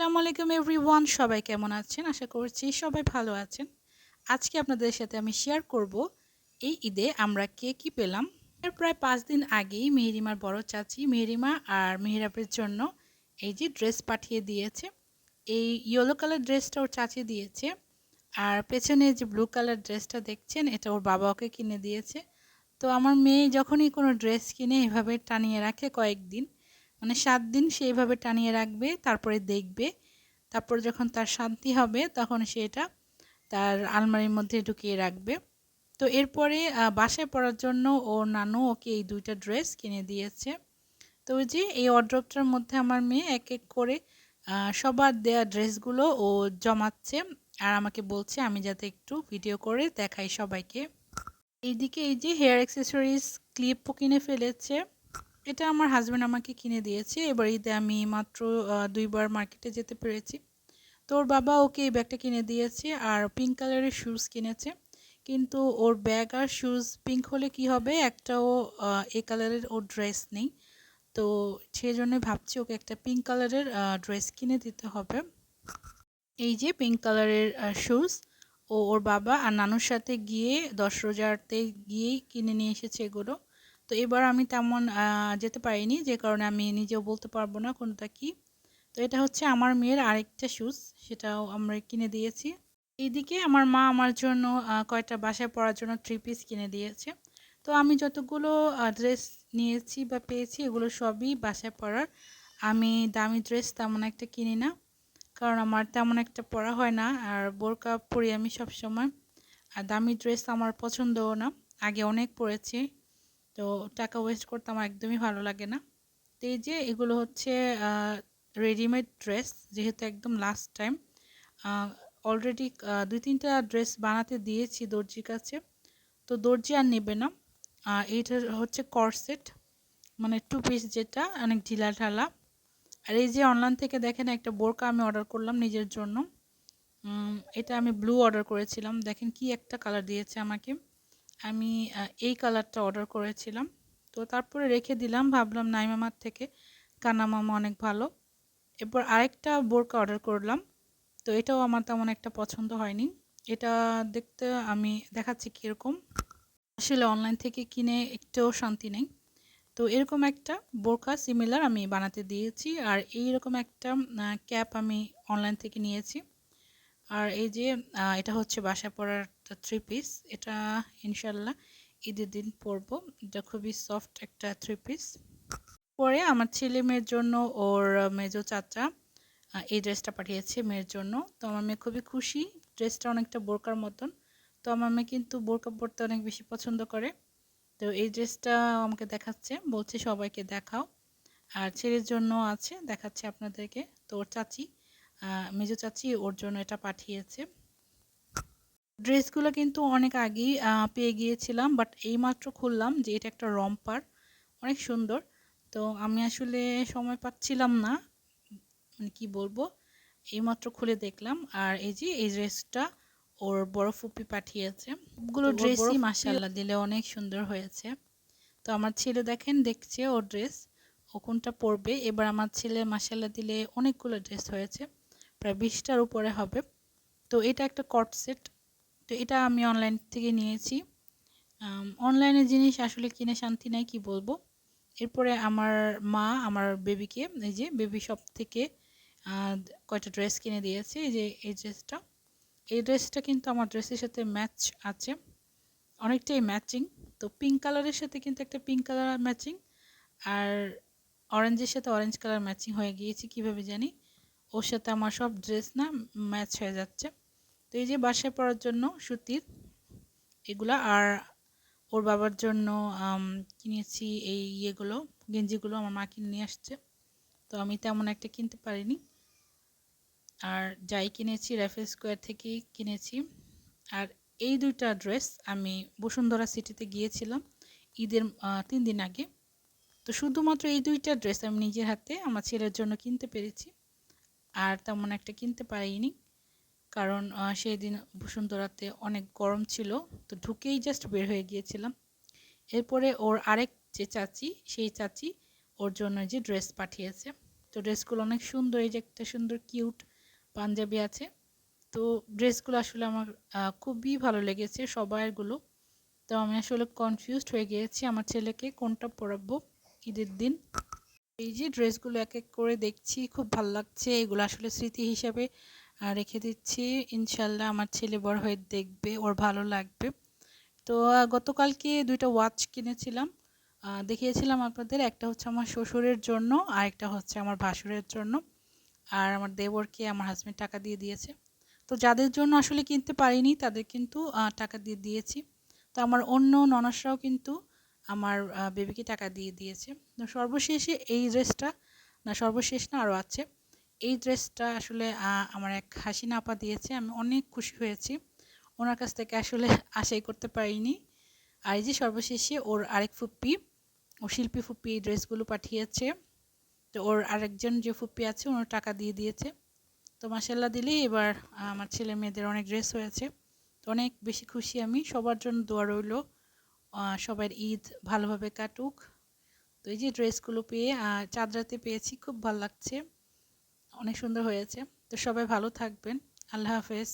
আসসালামু আলাইকুম এভরিওয়ান, সবাই কেমন আছেন? আশা করছি সবাই ভালো আছেন। আজকে আপনাদের সাথে আমি শেয়ার করব এই ঈদে আমরা কে কি পেলাম। এর প্রায় পাঁচ দিন আগেই মেহেরিমার বড় চাচি মেহেরিমা আর মেহেরাবের জন্য এই যে ড্রেস পাঠিয়ে দিয়েছে। এই ইয়েলো কালার ড্রেসটা ওর চাচি দিয়েছে আর পেছনে যে ব্লু কালার ড্রেসটা দেখছেন, এটা ওর বাবা ওকে কিনে দিয়েছে। তো আমার মেয়ে যখনই কোনো ড্রেস কিনে এভাবে টানিয়ে রাখে কয়েকদিন মানে সাত দিন সে এইভাবে টানিয়ে রাখবে, তারপরে দেখবে। তারপর যখন তার শান্তি হবে, তখন সে এটা তার আলমারির মধ্যে ঢুকিয়ে রাখবে। তো এরপরে বাসায় পড়ার জন্য ওর নানু ওকে এই দুইটা ড্রেস কিনে দিয়েছে। তো ওই যে এই অড্রপটার মধ্যে আমার মেয়ে এক এক করে সবার দেয়া ড্রেসগুলো ও জমাচ্ছে আর আমাকে বলছে, আমি যাতে একটু ভিডিও করে দেখাই সবাইকে। এইদিকে এই যে হেয়ার অ্যাক্সেসরিজ, ক্লিপও কিনে ফেলেছে। এটা আমার হাজব্যান্ড আমাকে কিনে দিয়েছে। এবার ঈদে আমি মাত্র দুইবার মার্কেটে যেতে পেরেছি। তো ওর বাবা ওকে এই ব্যাগটা কিনে দিয়েছে আর পিঙ্ক কালারের শ্যুজ কিনেছে। কিন্তু ওর ব্যাগ আর শ্যুজ পিঙ্ক হলে কি হবে? একটাও এ কালারের ওর ড্রেস নেই। তো সেই ভাবছি ওকে একটা পিঙ্ক কালারের ড্রেস কিনে দিতে হবে। এই যে পিঙ্ক কালারের শ্যুজ ও ওর বাবা আর নানুর সাথে গিয়ে দশ রোজারতে গিয়েই কিনে নিয়ে এসেছে এগুলো। তো এবার আমি তেমন যেতে পারিনি, যে কারণে আমি নিজেও বলতে পারব না কোনটা কি। তো এটা হচ্ছে আমার মেয়ের আরেকটা শ্যুজ সেটাও আমরা কিনে দিয়েছি। এইদিকে আমার মা আমার জন্য কয়েকটা বাসায় পড়ার জন্য থ্রি পিস কিনে দিয়েছে। তো আমি যতগুলো ড্রেস নিয়েছি বা পেয়েছি, এগুলো সবই বাসায় পরার। আমি দামি ড্রেস তেমন একটা কিনি না, কারণ আমার তেমন একটা পরা হয় না, আর বোরকা পরি আমি সবসময়। আর দামি ড্রেস আমার পছন্দও না, আগে অনেক পরেছি। তো টাকা ওয়েস্ট করতে আমার একদমই ভালো লাগে না। তো এই যে এগুলো হচ্ছে রেডিমেড ড্রেস যেহেতু একদম লাস্ট টাইম অলরেডি দুই তিনটা ড্রেস বানাতে দিয়েছি দর্জির কাছে। তো দর্জি আর নেবে না। এইটা হচ্ছে করসেট মানে টু পিস যেটা, অনেক ঢিলা ঢালা আর এই যে অনলাইন থেকে দেখেন একটা বোরকা আমি অর্ডার করলাম নিজের জন্য। এটা আমি ব্লু অর্ডার করেছিলাম। দেখেন কি একটা কালার দিয়েছে আমাকে। আমি এই কালারটা অর্ডার করেছিলাম। তো তারপরে রেখে দিলাম, ভাবলাম নাইমামার থেকে। কানামামা অনেক ভালো। এরপর আরেকটা বোরকা অর্ডার করলাম। তো এটাও আমার তেমন একটা পছন্দ হয়নি। এটা দেখতে আমি দেখাচ্ছি কীরকম। আসলে অনলাইন থেকে কিনে একটাও শান্তি নেই। তো এরকম একটা বোরকা সিমিলার আমি বানাতে দিয়েছি। আর এইরকম একটা ক্যাপ আমি অনলাইন থেকে নিয়েছি। আর এই যে এটা হচ্ছে বাসায় পরার থ্রি পিস এটা ইনশাল্লাহ ঈদের দিন পরবো। এটা খুবই সফট একটা থ্রি পিস পরে আমার ছেলে মেয়ের জন্য ওর মেজো চাচা এই ড্রেসটা পাঠিয়েছে মেয়ের জন্য। তো আমার মেয়ে খুবই খুশি ড্রেসটা অনেকটা বোরকার মতন। তো আমার মেয়ে কিন্তু বোরকা পরতে অনেক বেশি পছন্দ করে। তো এই ড্রেসটা আমাকে দেখাচ্ছে, বলছে সবাইকে দেখাও। আর ছেলের জন্য আছে, দেখাচ্ছে আপনাদেরকে। তো ওর চাচি মেজো চাচি ওর জন্য এটা পাঠিয়েছে। ড্রেসগুলো কিন্তু অনেক আগেই পেয়ে গিয়েছিলাম বাট এইমাত্র খুললাম যে এটা একটা রম্পার অনেক সুন্দর। তো আমি আসলে সময় পাচ্ছিলাম না মানে কি বলব এইমাত্র খুলে দেখলাম। আর এই যে এই ড্রেসটা ওর বড় ফুপি পাঠিয়েছে। সবগুলো ড্রেসই মাসাল্লাহ দিলে অনেক সুন্দর হয়েছে। তো আমার ছেলে দেখেন দেখছে ওর ড্রেস ও কোনটা পরবে? এবার আমার ছেলে মাসাল্লাহ দিলে অনেকগুলো ড্রেস হয়েছে। প্রায় বিশটার উপরে হবে। তো এটা একটা কট সেট তো এটা আমি অনলাইন থেকে নিয়েছি। অনলাইনে জিনিস আসলে কিনে শান্তি নাই, কি বলব? এরপরে আমার মা, আমার বেবিকে এই যে বেবি শপ থেকে কয়টা ড্রেস কিনে দিয়েছে, এই যে এই ড্রেসটা এই ড্রেসটা কিন্তু আমার ড্রেসের সাথে ম্যাচ আছে। অনেকটাই ম্যাচিং তো পিঙ্ক কালারের সাথে কিন্তু একটা পিঙ্ক কালার ম্যাচিং আর অরেঞ্জের সাথে অরেঞ্জ কালার ম্যাচিং হয়ে গিয়েছে, কীভাবে জানি? ওর সাথে আমার সব ড্রেস না ম্যাচ হয়ে যাচ্ছে। তো এই যে বাসায় পরার জন্য সুতির এগুলা আর ওর বাবার জন্য কিনেছি এই ইয়েগুলো, গেঞ্জিগুলো আমার মা কিনে নিয়ে আসছে। তো আমি তেমন একটা কিনতে পারিনি। আর যাই কিনেছি র্যাফেল স্কোয়ার থেকেই কিনেছি। আর এই দুইটা ড্রেস আমি বসুন্ধরা সিটিতে গিয়েছিলাম ঈদের তিন দিন আগে। তো শুধুমাত্র এই দুইটা ড্রেস আমি নিজের হাতে আমার ছেলের জন্য কিনতে পেরেছি। আর তেমন একটা কিনতে পারিনি। কারণ সেই দিন বসুন্ধরাতে অনেক গরম ছিল, তো ঢুকেই জাস্ট বের হয়ে গিয়েছিলাম। এরপরে ওর আরেক যে চাচি, সেই চাচি ওর জন্য যে ড্রেস পাঠিয়েছে। তো ড্রেসগুলো অনেক সুন্দর, এই যে একটা সুন্দর কিউট পাঞ্জাবি আছে। তো ড্রেসগুলো আসলে আমার খুবই ভালো লেগেছে সবাইগুলো। তো আমি আসলে কনফিউজড হয়ে গিয়েছি, আমার ছেলেকে কোনটা পরাবো ঈদের দিন। এই যে ড্রেসগুলো এক এক করে দেখছি, খুব ভালো লাগছে। এগুলো আসলে স্মৃতি হিসাবে রেখে দিচ্ছি। ইনশাল্লাহ আমার ছেলে বড় হয়ে দেখবে, ওর ভালো লাগবে। তো গতকালকে দুইটা ওয়াচ কিনেছিলাম। দেখিয়েছিলাম আপনাদের, একটা হচ্ছে আমার শ্বশুরের জন্য, আর একটা হচ্ছে আমার ভাসুরের জন্য। আর আমার দেবরকে আমার হাজব্যান্ড টাকা দিয়ে দিয়েছে। তো, যাদের জন্য আসলে কিনতে পারিনি, তাদের কিন্তু টাকা দিয়ে দিয়েছি। তো, আমার অন্য ননসরাও কিন্তু আমার বেবিকে টাকা দিয়ে দিয়েছে। সর্বশেষে এই ড্রেসটা, না, সর্বশেষ না, আরও আছে। এই ড্রেসটা আসলে আমার এক হাসিনা আপা দিয়েছে। আমি অনেক খুশি হয়েছি। ওনার কাছ থেকে আসলে আশাই করতে পারিনি। আর এই যে সর্বশেষে ওর আরেক ফুপ্পি, ও শিল্পী ফুপ্পি এই ড্রেসগুলো পাঠিয়েছে। তো ওর আরেকজন যে ফুপ্পি আছে, ওনার টাকা দিয়ে দিয়েছে। তো মাসাল্লাহ দিলেই এবার আমার ছেলে মেয়েদের অনেক ড্রেস হয়েছে। তো অনেক বেশি খুশি আমি। সবার জন্য দোয়া রইল। সবার ঈদ ভালোভাবে কাটুক। তো এই যে ড্রেসগুলো পেয়ে চাঁদ রাতে পেয়েছি, খুব ভালো লাগছে। অনেক সুন্দর হয়েছে। তো সবাই ভালো থাকবেন। আল্লাহ হাফেজ।